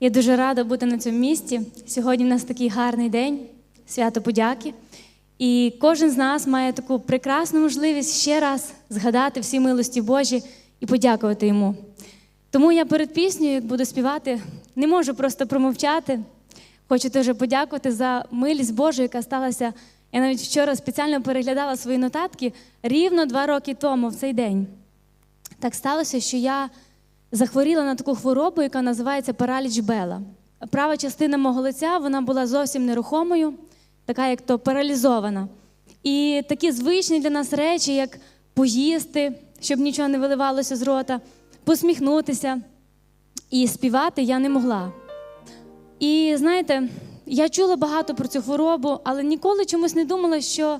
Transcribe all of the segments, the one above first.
Я дуже рада бути на цьому місці. Сьогодні в нас такий гарний день, свято подяки. І кожен з нас має таку прекрасну можливість ще раз згадати всі милості Божі і подякувати йому. Тому я перед піснею, як буду співати, не можу просто промовчати. Хочу теж подякувати за милість Божу, яка сталася. Я навіть вчора спеціально переглядала свої нотатки рівно два роки тому, в цей день. Так сталося, що я захворіла на таку хворобу, яка називається параліч Бела. Права частина мого лиця вона була зовсім нерухомою, така як то паралізована. І такі звичні для нас речі, як поїсти, щоб нічого не виливалося з рота, посміхнутися і співати я не могла. І знаєте, я чула багато про цю хворобу, але ніколи чомусь не думала, що,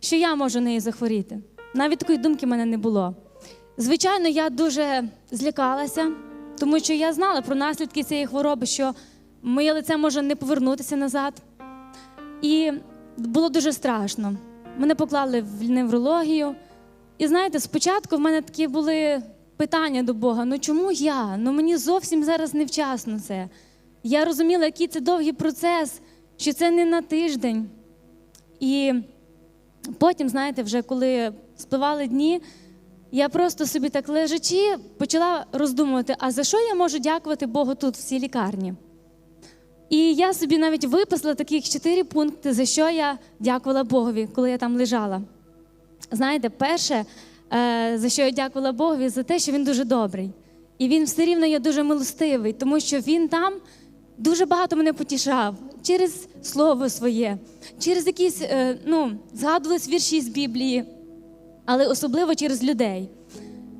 що я можу нею захворіти. Навіть такої думки в мене не було. Звичайно, я дуже злякалася, тому що я знала про наслідки цієї хвороби, що моє лице може не повернутися назад. І було дуже страшно. Мене поклали в неврологію. І знаєте, спочатку в мене такі були питання до Бога: ну чому я? Ну мені зовсім зараз невчасно це. Я розуміла, який це довгий процес, що це не на тиждень. І потім, знаєте, вже коли спливали дні, я просто собі так лежачи почала роздумувати, а за що я можу дякувати Богу тут, в цій лікарні? І я собі навіть виписала таких чотири пункти, за що я дякувала Богові, коли я там лежала. Знаєте, перше, е, за що я дякувала Богові, за те, що він дуже добрий. І він все рівно є дуже милостивий, тому що він там дуже багато мене потішав через слово своє, через якісь, е, ну, згадувались вірші з Біблії, але особливо через людей.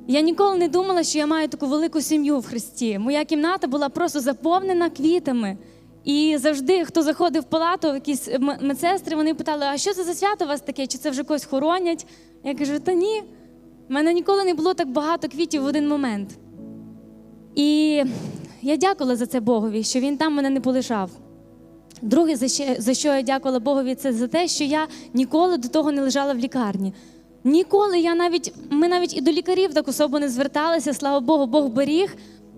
Я ніколи не думала, що я маю таку велику сім'ю в Христі. Моя кімната була просто заповнена квітами. І завжди, хто заходив в палату, якісь медсестри, вони питали, а що це за свято у вас таке? Чи це вже когось хоронять? Я кажу, та ні, в мене ніколи не було так багато квітів в один момент. І я дякувала за це Богові, що він там мене не полишав. Друге, за що я дякувала Богові, це за те, що я ніколи до того не лежала в лікарні. Ніколи я навіть, ми навіть і до лікарів так особо не зверталися, слава Богу, Бог беріг.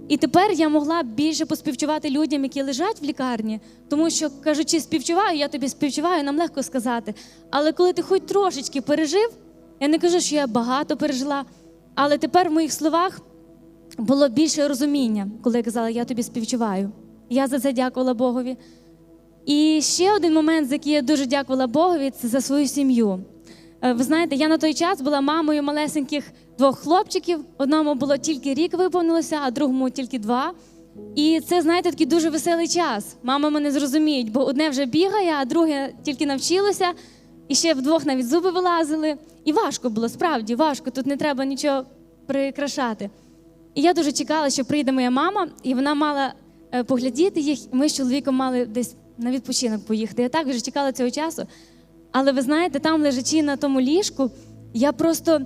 І тепер я могла більше поспівчувати людям, які лежать в лікарні, тому що кажучи, співчуваю, я тобі співчуваю, нам легко сказати. Але коли ти хоч трошечки пережив, я не кажу, що я багато пережила, але тепер в моїх словах було більше розуміння, коли я казала, я тобі співчуваю. Я за це дякувала Богові. І ще один момент, за який я дуже дякувала Богові, це за свою сім'ю. Е, Ви знаєте, я на той час була мамою малесеньких двох хлопчиків. Одному було тільки рік виповнилося, а другому тільки два. І це, знаєте, такий дуже веселий час. Мама мене зрозуміють, бо одне вже бігає, а друге тільки навчилося, і ще вдвох навіть зуби вилазили. І важко було, справді важко. Тут не треба нічого прикрашати. І я дуже чекала, що прийде моя мама, і вона мала е, поглядіти їх. Ми з чоловіком мали десь на відпочинок поїхати. Я так вже чекала цього часу. Але ви знаєте, там лежачи на тому ліжку, я просто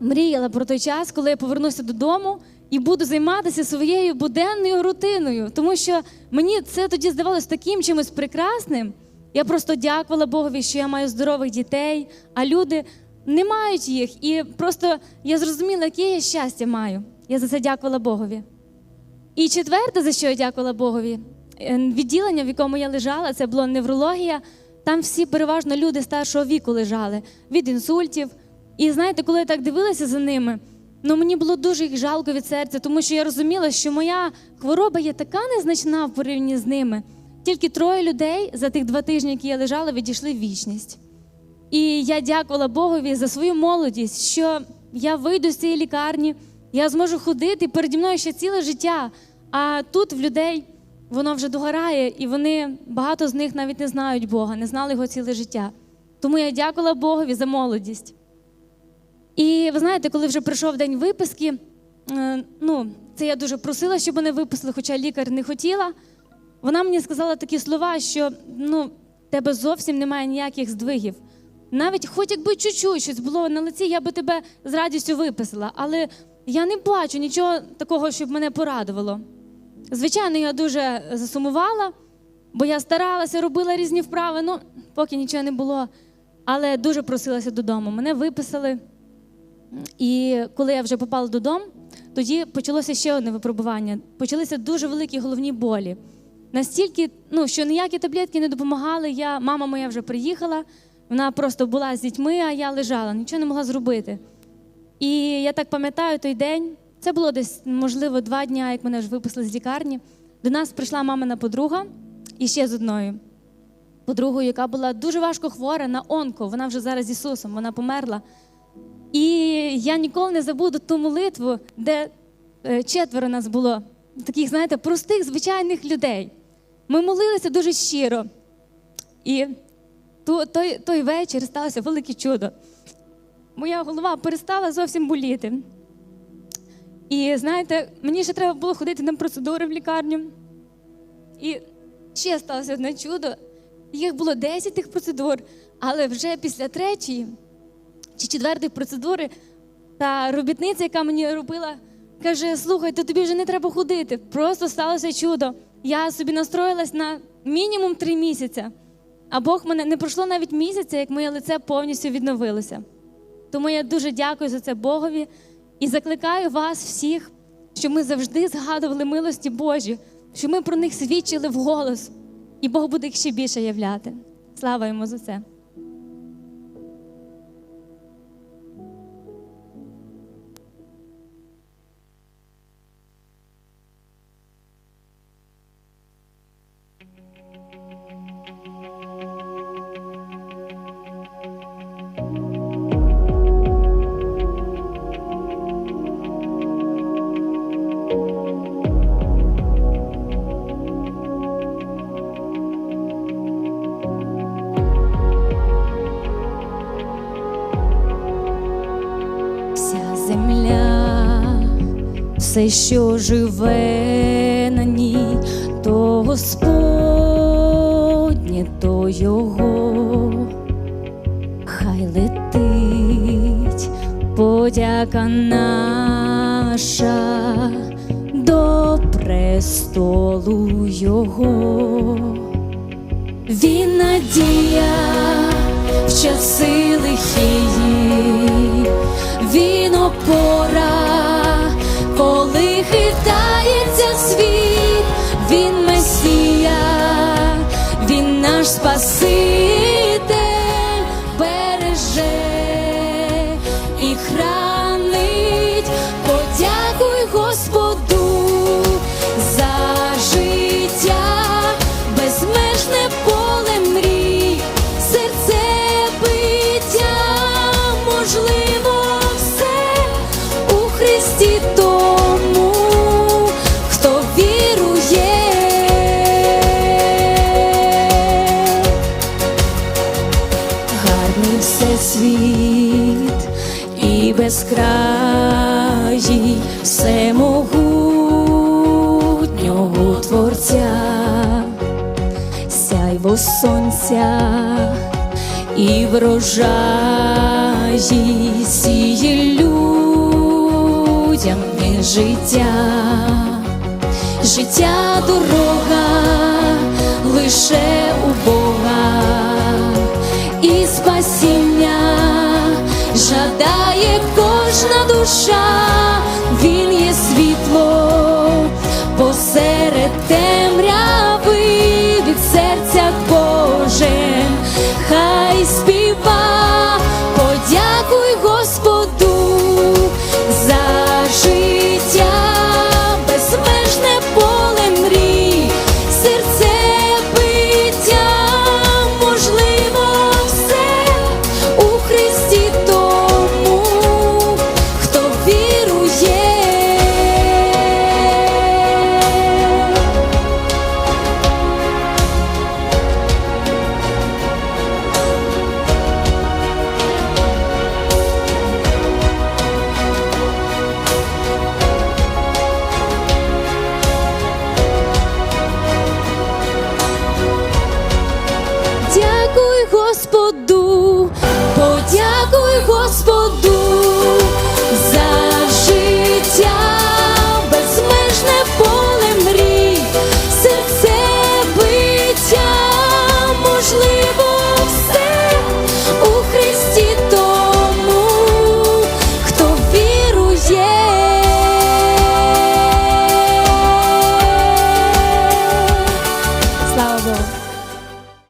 мріяла про той час, коли я повернуся додому і буду займатися своєю буденною рутиною. Тому що мені це тоді здавалось таким чимось прекрасним. Я просто дякувала Богові, що я маю здорових дітей, а люди не мають їх. І просто я зрозуміла, яке я щастя маю. Я за це дякувала Богові. І четверте, за що я дякувала Богові, е, відділення, в якому я лежала, це було неврологія. Там всі переважно люди старшого віку лежали від інсультів. І знаєте, коли я так дивилася за ними, ну мені було дуже їх жалко від серця, тому що я розуміла, що моя хвороба є така незначна в порівнянні з ними. Тільки троє людей за тих два тижні, які я лежала, відійшли в вічність. І я дякувала Богові за свою молодість, що я вийду з цієї лікарні, я зможу ходити переді мною ще ціле життя. А тут в людей воно вже догорає, і вони багато з них навіть не знають Бога, не знали його ціле життя. Тому я дякувала Богові за молодість. І ви знаєте, коли вже прийшов день виписки, е, ну, це я дуже просила, щоб мене виписали, хоча лікар не хотіла. Вона мені сказала такі слова, що ну, тебе зовсім немає ніяких здвигів. Навіть хоч якби чуть-чуть щось було на лиці, я би тебе з радістю виписала. Але я не бачу нічого такого, щоб мене порадувало. Звичайно, я дуже засумувала, бо я старалася, робила різні вправи, ну, поки нічого не було. Але дуже просилася додому. Мене виписали. І коли я вже попала додому, тоді почалося ще одне випробування. Почалися дуже великі головні болі. Настільки, ну, що ніякі таблетки не допомагали. Я, мама моя вже приїхала, вона просто була з дітьми, а я лежала, нічого не могла зробити. І я так пам'ятаю той день, це було десь, можливо, два дні, як мене вже виписали з лікарні. До нас прийшла мамина подруга і ще з одною подругою, яка була дуже важко хвора на онко. Вона вже зараз з Ісусом, вона померла. І я ніколи не забуду ту молитву, де е, четверо нас було, таких, знаєте, простих, звичайних людей. Ми молилися дуже щиро. І той, той вечір сталося велике чудо. Моя голова перестала зовсім боліти. І знаєте, мені ще треба було ходити на процедури в лікарню. І ще сталося одне чудо. Їх було 10 тих процедур, але вже після третьої чи четвертої процедури та робітниця, яка мені робила, каже: слухай, то тобі вже не треба ходити. Просто сталося чудо. Я собі настроїлась на мінімум три місяці. А Бог мене не пройшло навіть місяця, як моє лице повністю відновилося. Тому я дуже дякую за це Богові і закликаю вас всіх, щоб ми завжди згадували милості Божі, щоб ми про них свідчили вголос, і Бог буде їх ще більше являти. Слава йому за це. Земля, все, що живе на ній, то Господнє, то Його, хай летить подяка наша до престолу Його. Він надія часи лихії, він опора, коли хитається світ, він месія, він наш спаситель безкраїй всемогутнього Творця, сяйво сонця і врожаї сіє людям і життя. Життя дорога лише у Бога. І спасіння жадає кожна душа,